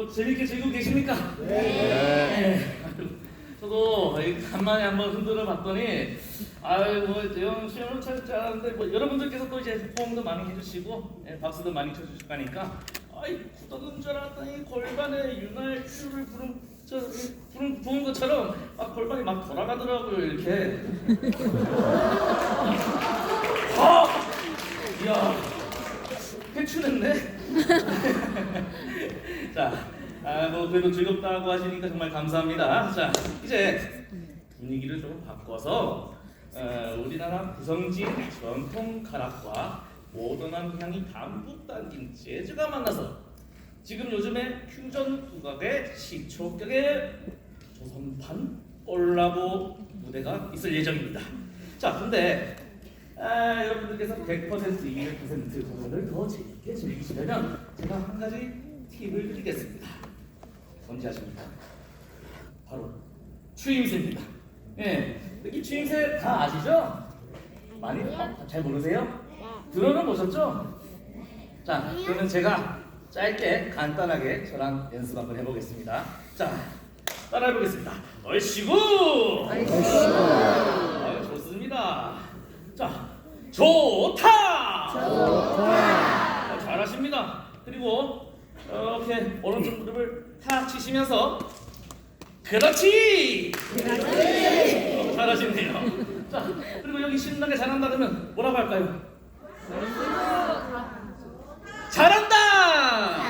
뭐 재밌게 즐기고 계십니까? 네. 저도 이 간만에 한번 흔들어 봤더니 아유 뭐 대형 시험을 알았는데 뭐 여러분들께서 또 이제 호응도 많이 해주시고 예, 박수도 많이 쳐주실 거니까 아이 굳었는 줄 알았더니 골반에 윤활 큐를 부른 저 이, 부른 부은 것처럼 막 골반이 막 돌아가더라고요 이렇게. 아, 이야, 회춘했네. 자, 그래도 즐겁다고 하시니까 정말 감사합니다. 자, 이제 분위기를 좀 바꿔서 어, 우리나라 구성진 전통 가락과 모던한 향이 담뿍 담긴 재즈가 만나서 지금 요즘에 퓨전 국악의 시초격의 조선판 콜라보 무대가 있을 예정입니다. 자, 근데 아, 여러분들께서 100% 200% 정도를 더 재밌게 즐기시려면 제가 한 가지 팁을 드리겠습니다. 아십니까? 바로 추임새입니다. 예, 이 추임새 다 아시죠? 많이 어, 잘 모르세요? 들어는 보셨죠? 자, 그러면 제가 짧게 간단하게 저랑 연습 한번 해보겠습니다. 자, 따라해보겠습니다. 얼씨구! 아, 좋습니다. 자, 좋다! 좋다! 잘하십니다. 그리고 이렇게 오른쪽 무릎을 탁 치시면서 그렇지! 그렇지! 잘하시네요. 자, 그리고 여기 신나게 잘한다 그러면 뭐라고 할까요? 잘한다!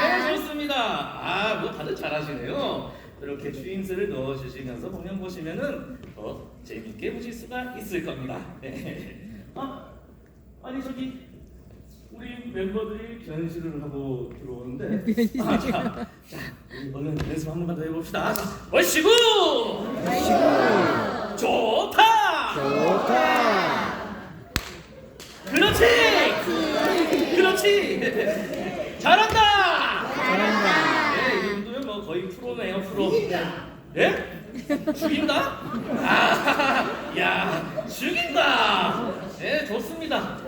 네, 좋습니다. 아, 뭐 다들 잘하시네요. 이렇게 추임새를 넣어주시면서 공연 보시면은 더 재밌게 보실 수가 있을 겁니다. 네. 아, 아니 저기 우리 멤버들이 변신을 하고 들어오는데 아, 자, 자, 우리 얼른 연습 한 번만 더 해봅시다. 자, 얼씨구! 좋다! 그렇지! 그렇지! 잘한다! 네, 이 정도면 뭐 거의 프로네요, 프로. 예? 죽인다? 아, 야, 죽인다! 네, 좋습니다.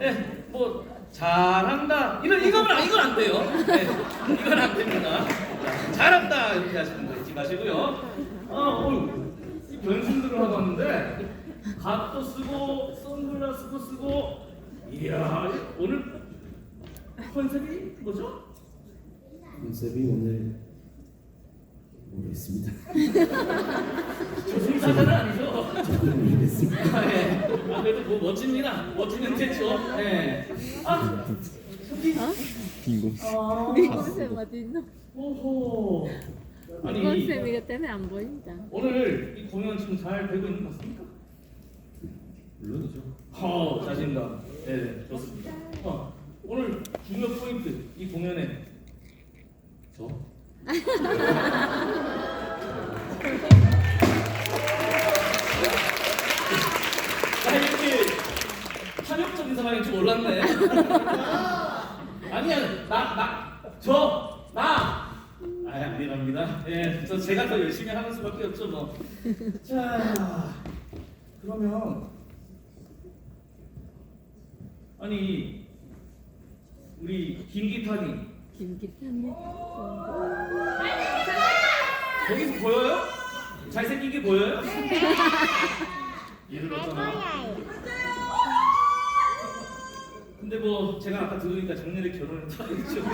예, 뭐, 잘한다. 이런, 이건, 안- 이건 안 돼요. 네, 이건 안 됩니다. 자, 잘한다! 이렇게 하시는 거 잊지 마시고요. 어, 어휴, 이 변신들을 하고 왔는데, 갓도 쓰고, 선글라스도 쓰고, 이야, 오늘 컨셉이 뭐죠? 컨셉이 오늘 모르겠습니다. 조승사자는 아니죠? 모르겠습니다. 아, 예. 아, 그래도 뭐 멋집니다. 멋지면 됐죠. 예. 아. 빙고. 아, 네 컨셉 어딨노? 오호. 아니, 컨셉 이거 때문에 안 보인다. 오늘 이 공연 지금 잘 되고 있는 것 같습니까? 물론이죠. 어, 자신감. 네, 네, 좋습니다. 어, 오늘 중요 포인트 이 공연에 저 나 이렇게 파격적인 상황인 줄 몰랐네. 아니야, 나, 나, 저, 나. 아, 아니랍니다. 예, 저 제가 더 열심히 하는 수밖에 없죠, 뭐. 자, 그러면 아니 우리 김기탄이 김기탄님. 거기서 보여요? 잘생긴 게 보여요? 얘를 어쩌나? 근데 뭐 제가 아까 들으니까 작년에 결혼을 하겠죠.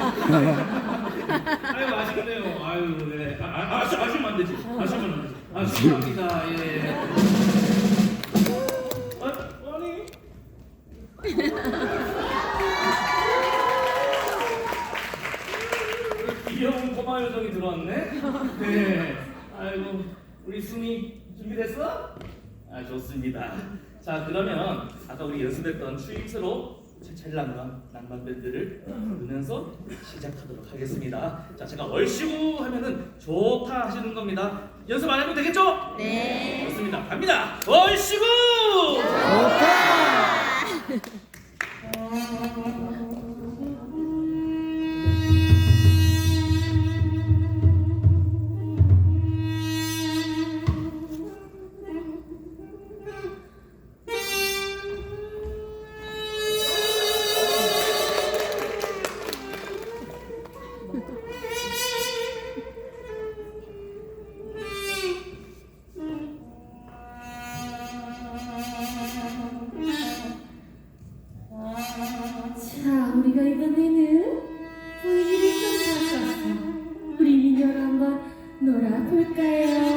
아유 아쉽네요. 아유 네. 아, 아, 아쉬, 아쉬면 안 되지. 아쉬면 안 되지. 아쉽습니다. 예. 아, 아니. 귀여운 꼬마 요정이 들어왔네. 네. 아이고 우리 수미 준비됐어? 아 좋습니다. 자 그러면 아까 우리 연습했던 추임새로 첼랑감 낭만 밴드를 부르면서 시작하도록 하겠습니다. 자 제가 얼씨구 하면은 좋다 하시는 겁니다. 연습 안 해도 되겠죠? 네. 좋습니다. 갑니다. 얼씨구! 그러니까 이번에는 분위기를 좀 바꿨어. 우리 민녀랑 한번 놀아볼까요?